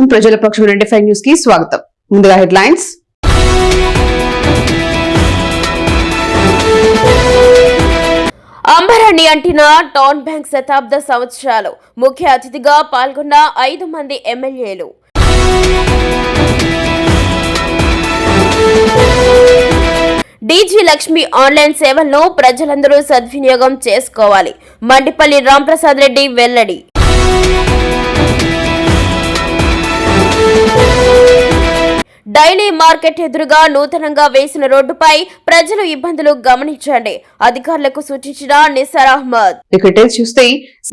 మధ్యాహ్నం ప్రజల పక్షం రెడ్డి ఫైవ్ న్యూస్కి స్వాగతం. ముందుగా హెడ్లైన్స్. అంబరాన్ని అంటిన టౌన్ బ్యాంక్ శతాబ్ద సంవత్సరాలు ముఖ్య అతిథిగా పాల్గొన్న ఐదు మంది ఎమ్మెల్యేలు. డీజీ లక్ష్మి ఆన్లైన్ సేవలను ప్రజలందరూ సద్వినియోగం చేసుకోవాలి. మండిపల్లి రాంప్రసాద్ రెడ్డి వెల్లడి. డైలీ మార్కెట్ ఎదురుగా నూతనంగా వేసిన రోడ్డుపై ప్రజలు ఇబ్బందులు గమనించండి. అధికారులకు సూచించిన నిసార్ అహ్మద్. ఇక చూస్తే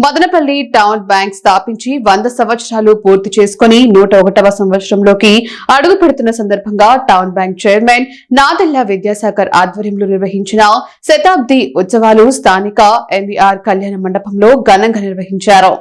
మదనపల్లి టౌన్ బ్యాంక్ స్థాపించి వంద సంవత్సరాలు పూర్తి చేసుకుని నూట ఒకటవ సంవత్సరంలోకి అడుగు పెడుతున్న సందర్భంగా town bank chairman Nadella Vidyasagar ఆధ్వర్యంలో నిర్వహించిన శతాబ్ది ఉత్సవాలు స్థానిక ఎంవీఆర్ కళ్యాణ మండపంలో ఘనంగా నిర్వహించారు.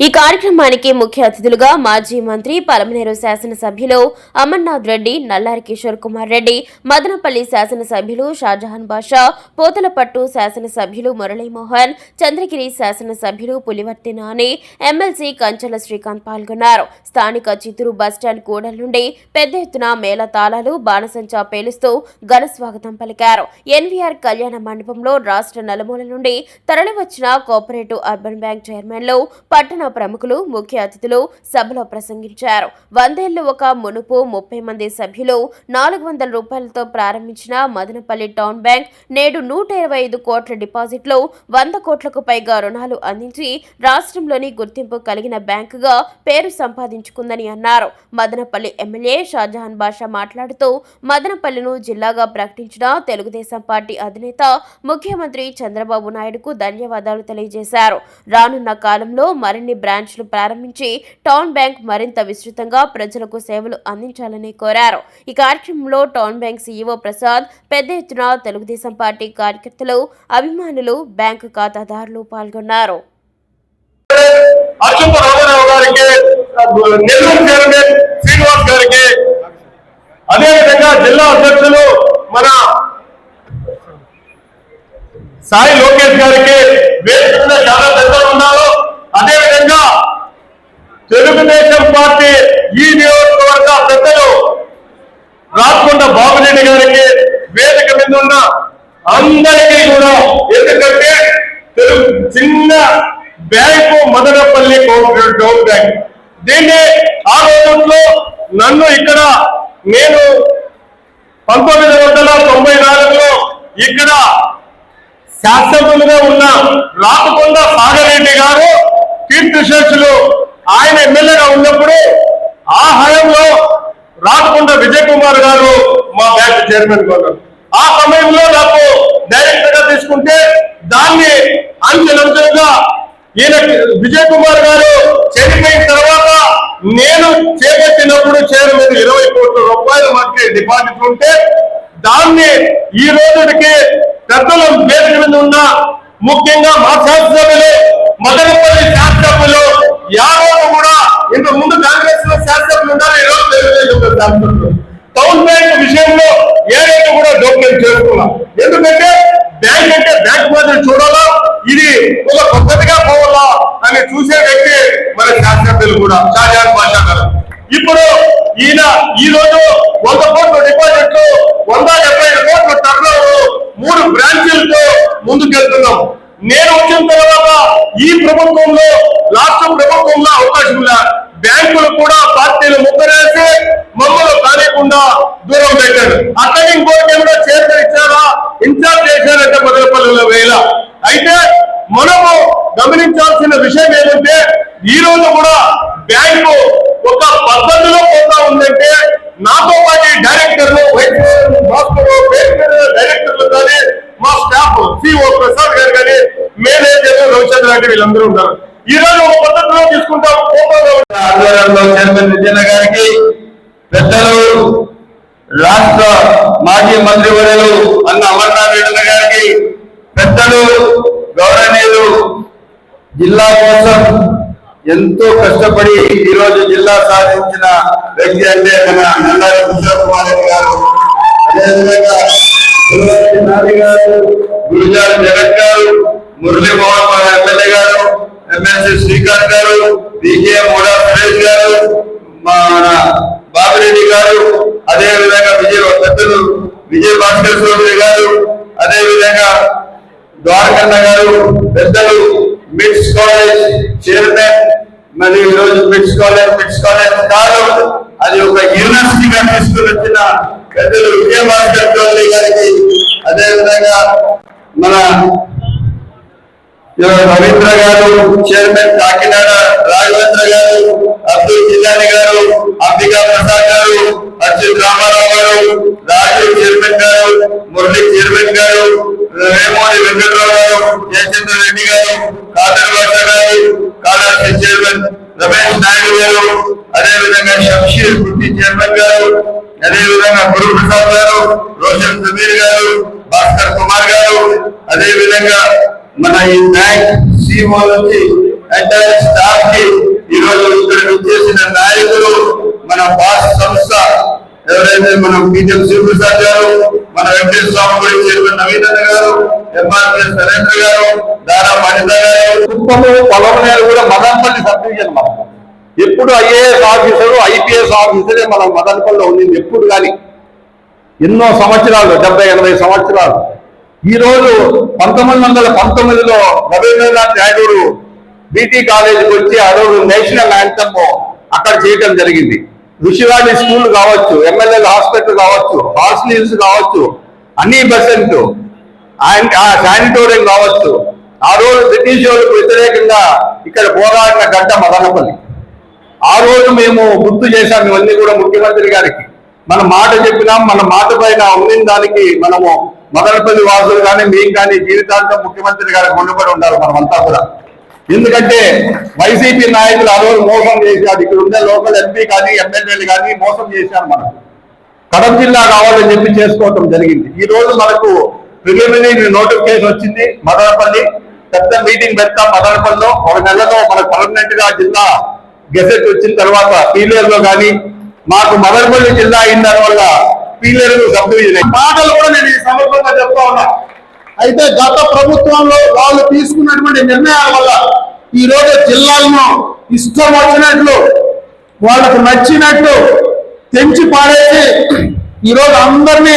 ఈ కార్యక్రమానికి ముఖ్య అతిథులుగా మాజీ మంత్రి పలమనేరు శాసనసభ్యులు అమర్నాథ్ రెడ్డి నల్లారి కిషోర్ కుమార్ రెడ్డి మదనపల్లి శాసనసభ్యులు షాజహాన్ బాషా పోతలపట్టు శాసనసభ్యులు మురళీమోహన్ చంద్రగిరి శాసనసభ్యులు పులివర్తి నాని ఎమ్మెల్సీ కంచల శ్రీకాంత్ పాల్గొన్నారు. స్థానిక చిత్తూరు బస్టాండ్ కూడల నుండి పెద్ద ఎత్తున మేళ తాళాలు బాణసంచా పేలుస్తూ ఘన స్వాగతం పలికారు. ఎన్వీఆర్ కళ్యాణ మండపంలో రాష్ట్ర నలుమూల నుండి తరలివచ్చిన కోఆపరేటివ్ అర్బన్ బ్యాంక్ చైర్మన్లు పట్టణ ప్రముఖులు ముఖ్య అతిథులు సభలో ప్రసంగించారు. వందేళ్ళు ఒక మునుపు ముప్పై మంది సభ్యులు నాలుగు వందల రూపాయలతో ప్రారంభించిన మదనపల్లి టౌన్ బ్యాంక్ నేడు నూట ఇరవై ఐదు కోట్ల డిపాజిట్లు వంద కోట్లకు పైగా రుణాలు అందించి రాష్ట్రంలోని గుర్తింపు కలిగిన బ్యాంకుగా పేరు సంపాదించుకుందని అన్నారు. మదనపల్లి ఎమ్మెల్యే షాజహాన్ బాషా మాట్లాడుతూ మదనపల్లిను జిల్లాగా ప్రకటించిన తెలుగుదేశం పార్టీ అధినేత ముఖ్యమంత్రి చంద్రబాబు నాయుడుకు ధన్యవాదాలు తెలియజేశారు. రానున్న కాలంలో మరిన్ని బ్రాంచ్లు ప్రారంభించి టౌన్ బ్యాంక్ మరింత విస్తృతంగా ప్రజలకు సేవలు అందించాలని కోరారు. ఈ కార్యక్రమంలో టౌన్ బ్యాంక్ సీఈఓ ప్రసాద్ పెద్ద ఎత్తున తెలుగుదేశం పార్టీ కార్యకర్తలు అభిమానులు బ్యాంకు ఖాతాదారులు పాల్గొన్నారు. శ్రీనివాస్ గారికి అదేవిధంగా జిల్లా అధ్యక్షులు మన సాయి లోకేష్ గారికి వేదిక చాలా పెద్దలు ఉన్నారు అదేవిధంగా తెలుగుదేశం పార్టీ ఈ నియోజకవర్గ పెద్దలు రాచకొండ బాబురెడ్డి గారికి వేదిక మీద ఉన్న అందరికీ కూడా ఎందుకంటే తెలుగు చిన్న bank Madanapalle cooperative town bank. దీన్ని ఆ రోజుల్లో నన్ను ఇక్కడ నేను పంతొమ్మిది వందల తొంభై నాలుగులో ఇక్కడ శాసనసభ్యులుగా ఉన్న రామకొండ సాగరెడ్డి గారు కీర్తిశేషులు ఆయన ఎమ్మెల్యేగా ఉన్నప్పుడు ఆ హయంలో రాకుండా విజయ్ కుమార్ గారు మా బ్యాంక్ చైర్మన్ గారు ఆ సమయంలో నాకు డైరెక్టర్గా తీసుకుంటే దాన్ని అంచెలంచెలుగా ఈయన విజయ్ కుమార్ గారు చనిపోయిన తర్వాత నేను చేపట్టినప్పుడు చైర్మన్ ఇరవై కోట్ల రూపాయలు మాకు డిపాజిట్ ఉంటే దాన్ని ఈ రోజుకి పెద్దల పేరు మీద ఉన్న ముఖ్యంగా మా శాసనసభ్యులు మదనపల్లి శాసనసభ్యులు యాదవ్ కూడా ఇంత ముందు కాంగ్రెస్లో శాసనసభ్యులు ఉన్నారు ఈ రోజు తెలుగుదేశం శాసనసభ్యులు టౌన్ బ్యాంక్ విషయంలో ఏదైతే కూడా డోక్యం చేసుకున్నాం ఎందుకంటే బ్యాంక్ అంటే బ్యాంక్ మాదిరి చూడాలా? ఇది ఒక పద్ధతిగా పోవాలా? అని చూసే వ్యక్తి మన శాసనసభ్యులు కూడా షాజహాన్ బాషా గారు. ఇప్పుడు ఈయన ఈ రోజు వంద కోట్ల డిపాజిట్లు వంద డెబ్బై ఐదు కోట్ల టర్న్ మూడు బ్రాంచీలతో ముందుకెళ్తున్నాం. నేను వచ్చిన తర్వాత ఈ ప్రభుత్వంలో రాష్ట్ర ప్రభుత్వంలో అవకాశం ఉందా బ్యాంకులు కూడా పార్టీలు ముద్దరేసి మమ్మల్ని కానికుండా దూరం పెట్టారు. అక్కడ ఇంకోటి ఏమైనా చైర్మన్ ఇచ్చారా? ఇన్ఛార్జ్ చేశారంటే మొదలపల్లిలో వేల అయితే మనము గమనించాల్సిన విషయం ఏంటంటే ఈ రోజు కూడా బ్యాంకు ఒక పద్ధతిలో పోతా ఉందంటే నాతో పాటు డైరెక్టర్లు వైస్ భాస్కర్ డైరెక్టర్లు కానీ మా స్టాఫ్ సిఓ ప్రసాద్ గారు కానీ మేనేజర్ రవిచంద్ర అంటే వీళ్ళందరూ ఉన్నారు ఈ రోజు ఒక పద్ధతిలో తీసుకుంటాం. ఆధ్వర్యంలో చైర్మన్ విజయన గారికి పెద్దలు రాష్ట్ర మాజీ మంత్రివర్యులు అన్న అమర్నాథ్ రెడ్డి గారికి పెద్దలు గౌరవనీయులు జిల్లా కోసం ఎంతో కష్టపడి ఈ రోజు జిల్లా సాధించిన వ్యక్తి అంటే మన నల్లారి ఉత్తమ్ కుమార్ రెడ్డి గారు. అదేవిధంగా గురువారి గారు గురుజారి జగత్ గారు మురళీ మోహన్ ఎమ్మెల్యే గారు ఎమ్మెల్సీ శ్రీకాంత్ గారు పీకే మోడా సురేష్ గారు మన బాబిరెడ్డి గారు అదే విధంగా విజయ పెద్దలు విజయ భాస్కర్ చౌదరి గారు అదే విధంగా ద్వారకన్న గారు పెద్దలు మిడ్స్ కాలేజ్ చైర్మన్ మరి ఈ రోజు మిట్స్ కాలేజ్ కాదు అది ఒక యూనివర్సిటీగా తీసుకుని వచ్చిన పెద్దలు విజయభాస్కర్ చౌదరి గారికి అదే విధంగా మన రవీంద్ర గారు చైర్మన్ కాకినాడ రాఘవేంద్ర గారు అబ్దుల్ జిల్లాని గారు అంబికా ప్రసాద్ గారు అచ్యుత్ రామారావు గారు రాజీవ్ చైర్మన్ గారు మురళి చైర్మన్ గారు వేమోని వెంకటరావు గారు జయచంద్ర రెడ్డి గారు కాదర్ భాష గారు కాళాశ్రీ చైర్మన్ రమేష్ నాయుడు గారు అదే విధంగా షంషీర్ గుట్టి చైర్మన్ గారు అదే విధంగా గురు ప్రసాద్ గారు రోషన్ సమీర్ గారు భాస్కర్ కుమార్ గారు అదే విధంగా మన ఈ బ్యాంక్ సిఓ నుంచి ఎంటైర్ స్టాఫ్కి ఈ రోజు ఇక్కడ నాయకులు మన బాస్ సంస్థ ఎవరైతే మనం పీఠం శివప్రసాద్ గారు మన వెంకటేశ్వర స్వామి గుడి చైర్మన్ నవీనన్న గారు ఎంఆర్ఎస్ నరేంద్ర గారు దారా మణిత గారు కుప్పము కూడా మదనపల్లి సబ్ డివిజన్ మనం. ఎప్పుడు ఐఏఎస్ ఆఫీసరు ఐపీఎస్ ఆఫీసరే మనం మదనపల్లిలో ఉండింది ఎప్పుడు కానీ. ఎన్నో సంవత్సరాలు డెబ్బై ఎనభై సంవత్సరాలు. ఈ రోజు పంతొమ్మిది వందల పంతొమ్మిదిలో రవీంద్రనాథ్ నాయుడు బీటీ కాలేజీకి వచ్చి ఆ రోజు నేషనల్ యాంథమ్ అక్కడ చేయటం జరిగింది. ఋషివాణి స్కూల్ కావచ్చు ఎమ్మెల్యేల హాస్పిటల్ కావచ్చు హాస్టల్స్ కావచ్చు అన్ని పర్సెంట్ శానిటోరియం కావచ్చు. ఆ రోజు బ్రిటిష్ వాళ్ళకు వ్యతిరేకంగా ఇక్కడ పోరాడిన గడ్డ మదనపల్లి. ఆ రోజు మేము గుర్తు చేశాం ఇవన్నీ కూడా ముఖ్యమంత్రి గారికి. మన మాట చెప్పినాం మన మాట పైన ఉండిన దానికి మనము మదనపల్లి వాసులు కానీ మేము కానీ జీవితాంతం ముఖ్యమంత్రి గారికి ఉండబడి ఉండాలి మనమంతా కూడా. ఎందుకంటే వైసీపీ నాయకులు ఆ రోజు మోసం చేశారు. ఇక్కడ ఉండే లోకల్ ఎంపీ కానీ ఎమ్మెల్యేలు కానీ మోసం చేశారు మనకు. కడప జిల్లా కావాలని చెప్పి చేసుకోవటం జరిగింది. ఈ రోజు మనకు ప్రిలిమినరీ నోటిఫికేషన్ వచ్చింది. మదనపల్లి పెద్ద మీటింగ్ పెడతాం మదనపల్లిలో. ఒక నెలలో మనకు పర్మనెంట్గా జిల్లా గెసెట్ వచ్చిన తర్వాత పీలేరు లో కానీ మాకు మదనపల్లి జిల్లా అయిన దానివల్ల పీలేరు సబ్ డివిజన్ మాటలు కూడా నేను ఈ సందర్భంగా చెప్తా ఉన్నా. అయితే గత ప్రభుత్వంలో వాళ్ళు తీసుకున్నటువంటి నిర్ణయాల వల్ల ఈ జిల్లాలను ఇష్టం వచ్చినట్లు వాళ్ళకు నచ్చినట్లు తెంచి పాడేసి ఈ రోజు అందరినీ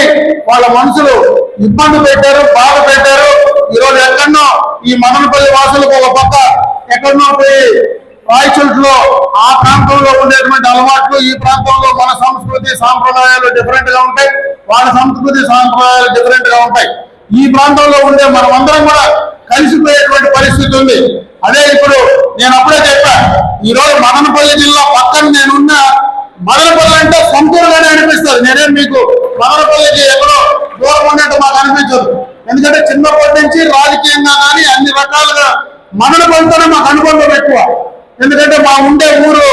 వాళ్ళ మనుషులు ఇబ్బంది పెట్టారు బాధ పెట్టారు. ఈ రోజు ఎక్కడనో ఈ మదనపల్లి వాసులకు ఒక పక్క ఎక్కడనో పోయి రాయచుట్లో ఆ ప్రాంతంలో ఉండేటువంటి అలవాట్లు ఈ ప్రాంతంలో మన సంస్కృతి సాంప్రదాయాలు డిఫరెంట్గా ఉంటాయి వాళ్ళ సంస్కృతి సాంప్రదాయాలు డిఫరెంట్గా ఉంటాయి. ఈ ప్రాంతంలో ఉండే మనమందరం కూడా కలిసిపోయేటువంటి పరిస్థితి ఉంది. అదే ఇప్పుడు నేను అప్పుడే చెప్పా ఈ రోజు మదనపల్లి జిల్లా పక్కన నేనున్న మదనపల్లి అంటే సొంతూరుగానే అనిపిస్తుంది. నేనేం మీకు మదనపల్లికి ఎక్కడో దూరం ఉన్నట్టు మాకు అనిపించదు. ఎందుకంటే చిన్నప్పటి నుంచి రాజకీయంగా కానీ అన్ని రకాలుగా మదనపల్లితోనే మాకు అనుబంధం ఎక్కువ. ఎందుకంటే మా ఉండే ఊరు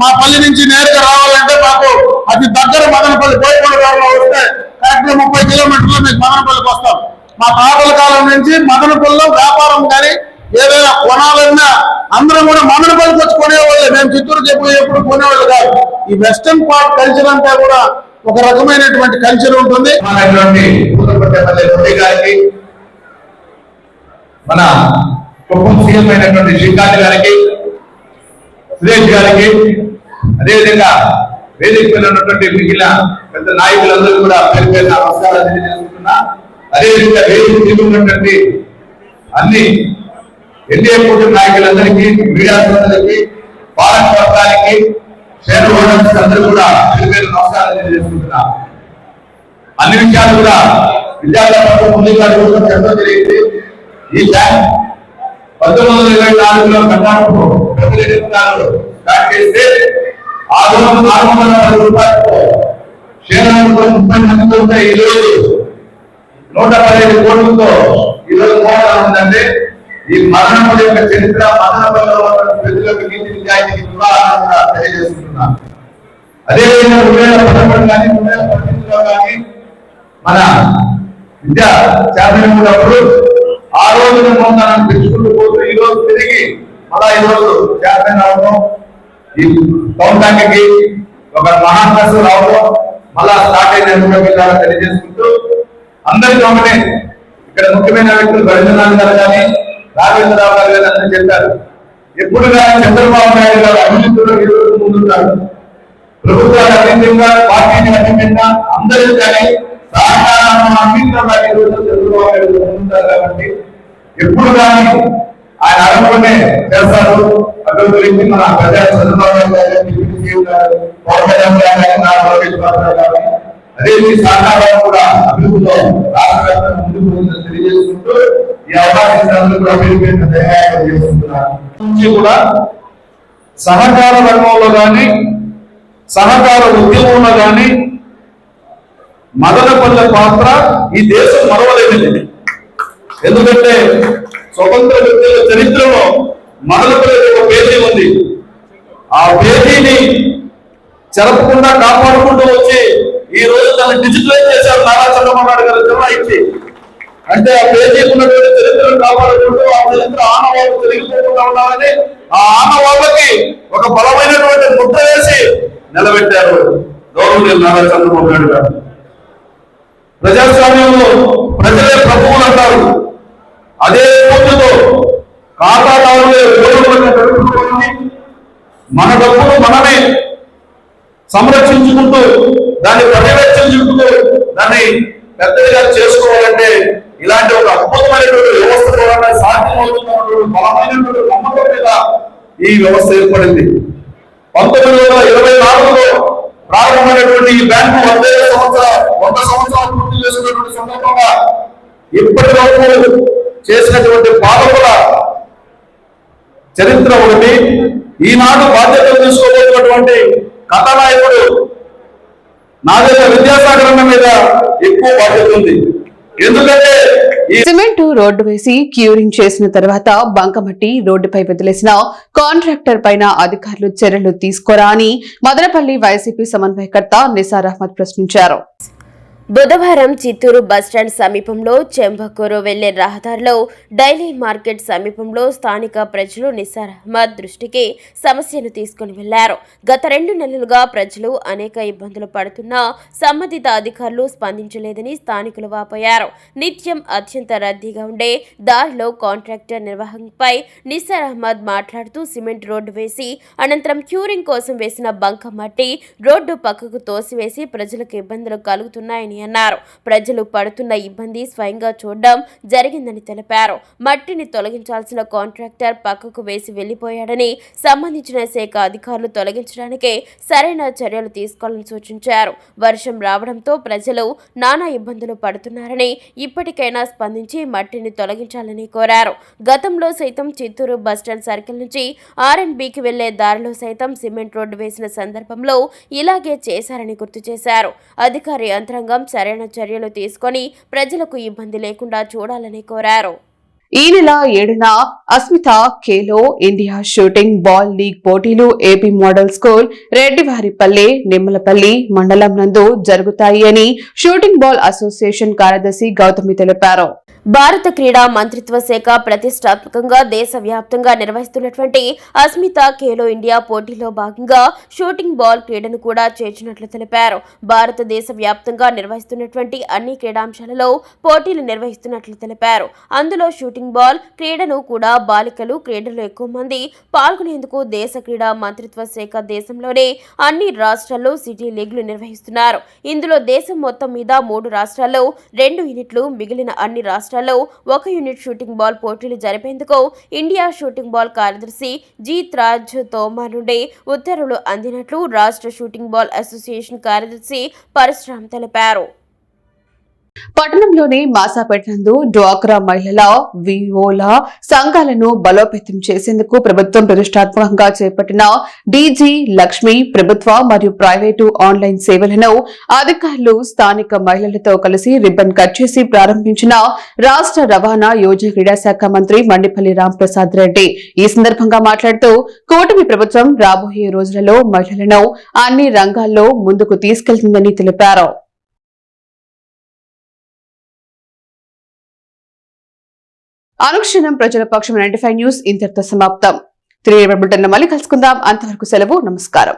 మా పల్లి నుంచి నేరుగా రావాలంటే మాకు అతి దగ్గర మదనపల్లి బోయపల్లి గారిలో వస్తే కరెక్ట్గా ముప్పై కిలోమీటర్లు మీకు మదనపల్లికి వస్తాం. మా పాతల కాలం నుంచి మదన మదనపల్లిలో వ్యాపారం కానీ ఏదైనా కొనాలన్నా అందరం కూడా మదనపల్లికి వచ్చి కొనేవాళ్ళే. మేము చిత్తూరు ఎప్పుడు ఎప్పుడు కొనేవాళ్ళు కాదు. ఈ వెస్టర్న్ పార్ట్ కల్చర్ అంతా కూడా ఒక రకమైనటువంటి కల్చర్ ఉంటుంది. మన కుప్పం సీఎం అయినటువంటి శ్రీకాంత్ గారికి సురేష్ గారికి అదేవిధంగా వేదిక మీద ఉన్నటువంటి మిగిలిన పెద్ద నాయకులందరూ కూడా పేరు పేరు నమస్కారాలు తెలియజేసుకుంటున్నా. అదేవిధంగా వేదిక మీద ఉన్నటువంటి అన్ని ఎన్డీఏ కూటమి నాయకులందరికీ మీడియా సంస్థలకి పాలక వర్గానికి షేర్ హోల్డర్స్ అందరూ కూడా పేరు పేరు నమస్కారాలు తెలియజేసుకుంటున్నా. అన్ని విషయాలు కూడా విద్యార్థుల ముందుగా చెప్పడం జరిగింది. ఈ బ్యాంక్ పంతొమ్మిది వందల ఇరవై నాలుగులో కర్ణాటక ప్రతినిధిత్వాలు స్టార్ట్ చేస్తే ఆరు వందల ఆరు వందల పది రూపాయలతో షేర్లను ముప్పై మందితో ఉంటే ఈ రోజు నూట పదిహేను కోట్లతో ఈ రోజు ఉందంటే ఈ మరణం యొక్క చరిత్ర మరణంలో ప్రజలకు నీతి నిజాయితీకి ఉదాహరణ కూడా తెలియజేస్తున్నాను అదేవిధంగా రెండు వేల పదకొండు కానీ రెండు వేల పద్దెనిమిదిలో కానీ మన విద్యా ఛాంపియన్ ఉన్నప్పుడు ఆ రోజు మనం తెచ్చుకుంటూ పోతూ ఈ రోజు తిరిగి మళ్ళా ఈ రోజు ఛాంపియన్ అవడం ఈ టౌన్ బ్యాంక్కి ఒక మహాకాశం రావడం మళ్ళా స్టార్ట్ అయిన తెలియజేసుకుంటూ అందరికీ ఒకటే ఇక్కడ ముఖ్యమైన వ్యక్తులు రవీంద్రనాథ్ గారు కానీ రాఘవేంద్రరావు గారు కానీ అందరూ చెప్పారు. ఎప్పుడు కానీ చంద్రబాబు నాయుడు గారు అభివృద్ధిలో ఈ రోజు ముందుంటారు. ప్రభుత్వాలు అతీతంగా పార్టీని అతీతంగా అందరూ కానీ సహకారం అతీతంగా ఈ రోజు చంద్రబాబు నాయుడు గారు ఉంటారు కాబట్టి ఎప్పుడు కానీ ఆయన అనుకునే చేస్తారు. అభివృద్ధి మన ప్రజా చంద్రబాబు నాయుడు గారు, డిప్యూటీ పవన్ కళ్యాణ్ గారు, నారా లోకేష్ బాబు గారు, అదే మీ సహకారం కూడా అభివృద్ధిలో రాష్ట్ర వ్యాప్తంగా ముందుకు పోతుందని తెలియజేసుకుంటూ ఈ అవకాశం కూడా పేరు పేరున ధన్యవాదాలు కూడా సహకార రంగంలో కానీ సహకార ఉద్యమంలో కానీ మదనపల్లె పాత్ర ఈ దేశం మరవలేనిది ఎందుకంటే స్వతంత్ర వ్యక్తుల చరిత్రలో మదనపల్లి ఒక పేజీ ఉంది. ఆ పేజీని చెరపకుండా కాపాడుకుంటూ వచ్చి ఈ రోజు దాన్ని డిజిటలైజ్ చేశారు నారా చంద్రబాబు నాయుడు గారు ఇచ్చి అంటే ఆ పేజీకి ఉన్నటువంటి చరిత్రను కాపాడుకుంటూ ఆ చరిత్ర ఆనవాళ్ళు తిరిగిపోకుండా ఉండాలని ఆ ఆనవాళ్ళకి ఒక బలమైనటువంటి ముద్ర వేసి నిలబెట్టారు గౌరవనీయులు నారా చంద్రబాబు నాయుడు గారు. ప్రజాస్వామ్యంలో ప్రజలే ప్రభువులు అంటారు. అదే స్ఫూర్తితో ఖాతాదారులే మన డబ్బులు మనమే సంరక్షించుకుంటూ దాన్ని పర్యవేక్షించుకుంటూ దాన్ని పెద్దదిగా చేసుకోవాలంటే ఇలాంటి ఒక అద్భుతమైనటువంటి వ్యవస్థ ద్వారా సాధ్యమవుతున్నటువంటి బలమైనటువంటి నమ్మకం మీద ఈ వ్యవస్థ ఏర్పడింది. పంతొమ్మిది వందల ఇరవై నాలుగులో ప్రారంభమైనటువంటి ఈ బ్యాంకు వంద సంవత్సర వంద సంవత్సరాలు పూర్తి చేసుకున్నటువంటి సందర్భంగా ఇప్పటి వరకు చేసినటువంటి పాలకుల చరిత్ర ఒకటి. ఈనాడు బాధ్యతలు తీసుకోబోతున్నటువంటి కథానాయకుడు నాదేళ్ళ విద్యాసాగర్ మీద ఎక్కువ బాధ్యత ఉంది. ఎందుకంటే సిమెంట్ రోడ్డు వేసి క్యూరింగ్ చేసిన తర్వాత బంకమట్టి రోడ్డుపై వదిలేసిన కాంట్రాక్టర్ పైన అధికారులు చర్యలు తీసుకోరా అని మదనపల్లి వైసీపీ సమన్వయకర్త నిసార్ అహ్మద్ ప్రశ్నించారు. బుధవారం చిత్తూరు బస్టాండ్ సమీపంలో చెంబకూరు వెళ్ళే రహదారిలో డైలీ మార్కెట్ సమీపంలో స్థానిక ప్రజలు నిసార్ అహ్మద్ దృష్టికి సమస్యను తీసుకుని వెళ్ళారు. గత రెండు నెలలుగా ప్రజలు అనేక ఇబ్బందులు పడుతున్నా సంబంధిత అధికారులు స్పందించలేదని స్థానికులు వాపోయారు. నిత్యం అత్యంత రద్దీగా ఉండే దారిలో కాంట్రాక్టర్ నిర్వహణపై నిసార్ అహ్మద్ మాట్లాడుతూ సిమెంట్ రోడ్డు వేసి అనంతరం క్యూరింగ్ కోసం వేసిన బంక మట్టి రోడ్డు పక్కకు తోసివేసి ప్రజలకు ఇబ్బందులు కలుగుతున్నాయని అన్నారు. ప్రజలు పడుతున్న ఇబ్బంది స్వయంగా చూడడం జరిగిందని తెలిపారు. మట్టిని తొలగించాల్సిన కాంట్రాక్టర్ పక్కకు వేసి వెళ్ళిపోయాడని సంబంధించిన శాఖ అధికారులు తొలగించడానికే సరైన చర్యలు తీసుకోవాలని సూచించారు. వర్షం రావడంతో ప్రజలు నానా ఇబ్బందులు పడుతున్నారని ఇప్పటికైనా స్పందించి మట్టిని తొలగించాలని కోరారు. గతంలో సైతం చిత్తూరు బస్టాండ్ సర్కిల్ నుంచి ఆర్ఎండ్బికి వెళ్ళే దారిలో సైతం సిమెంట్ రోడ్డు వేసిన సందర్భంలో ఇలాగే చేశారని గుర్తు చేశారు. అధికారి యంత్రాంగం సరైన చర్యలు తీసుకొని ప్రజలకు ఇబ్బంది లేకుండా చూడాలని కోరారు. ఈ నెల ఏడున Asmita Khelo India shooting ball league పోటీలు AP model school Reddivaripalle Nimmalapalle మండలం నందు జరుగుతాయి అని షూటింగ్ బాల్ అసోసియేషన్ కార్యదర్శి గౌతమి తెలిపారు. భారత క్రీడా మంత్రిత్వ శాఖ ప్రతిష్టాత్మకంగా దేశవ్యాప్తంగా నిర్వహిస్తున్నటువంటి అస్మిత ఖేలో ఇండియా పోటీలో భాగంగా షూటింగ్ బాల్ క్రీడను కూడా చేర్చినట్లు తెలిపారు. భారతదేశ వ్యాప్తంగా నిర్వహిస్తున్నటువంటి అన్ని క్రీడాంశాలలో పోటీలు నిర్వహిస్తున్నట్లు తెలిపారు. అందులో షూటింగ్ బాల్ క్రీడను కూడా బాలికలు క్రీడలో ఎక్కువ మంది పాల్గొనేందుకు దేశ క్రీడా మంత్రిత్వ శాఖ దేశంలోనే అన్ని రాష్ట్రాల్లో సిటీ లీగ్లు నిర్వహిస్తున్నారు. ఇందులో దేశం మొత్తం మీద మూడు రాష్ట్రాల్లో రెండు యూనిట్లు మిగిలిన అన్ని రాష్ట్రాలు రాష్ట్రాల్లో ఒక యూనిట్ షూటింగ్ బాల్ పోటీలు జరిపేందుకు ఇండియా షూటింగ్ బాల్ కార్యదర్శి జీత్ రాజ్ తోమర్ నుండి ఉత్తర్వులు అందినట్లు రాష్ట్ర షూటింగ్ బాల్ అసోసియేషన్ కార్యదర్శి పరశురామ్ తెలిపారు. పట్టణంలోని మాసాపేట నందు డ్వాక్రా మహిళల వివోల సంఘాలను బలోపేతం చేసేందుకు ప్రభుత్వం ప్రతిష్టాత్మకంగా చేపట్టిన డీజీ లక్ష్మి ప్రభుత్వ మరియు ప్రైవేటు ఆన్లైన్ సేవలను అధికారులు స్థానిక మహిళలతో కలిసి రిబ్బన్ కట్ చేసి ప్రారంభించిన రాష్ట్ర రవాణా యోజన క్రీడా శాఖ మంత్రి మండిపల్లి రాంప్రసాద్ రెడ్డి. ఈ సందర్భంగా మాట్లాడుతూ కూటమి ప్రభుత్వం రాబోయే రోజులలో మహిళలను అన్ని రంగాల్లో ముందుకు తీసుకెళ్తుందని తెలిపారు. అనుక్షణం ప్రజల పక్షం నైన్టీ ఫైవ్ న్యూస్ ఇంతటితో సమాప్తం. తిరిగి మళ్ళీ కలుసుకుందాం. అంతవరకు సెలవు నమస్కారం.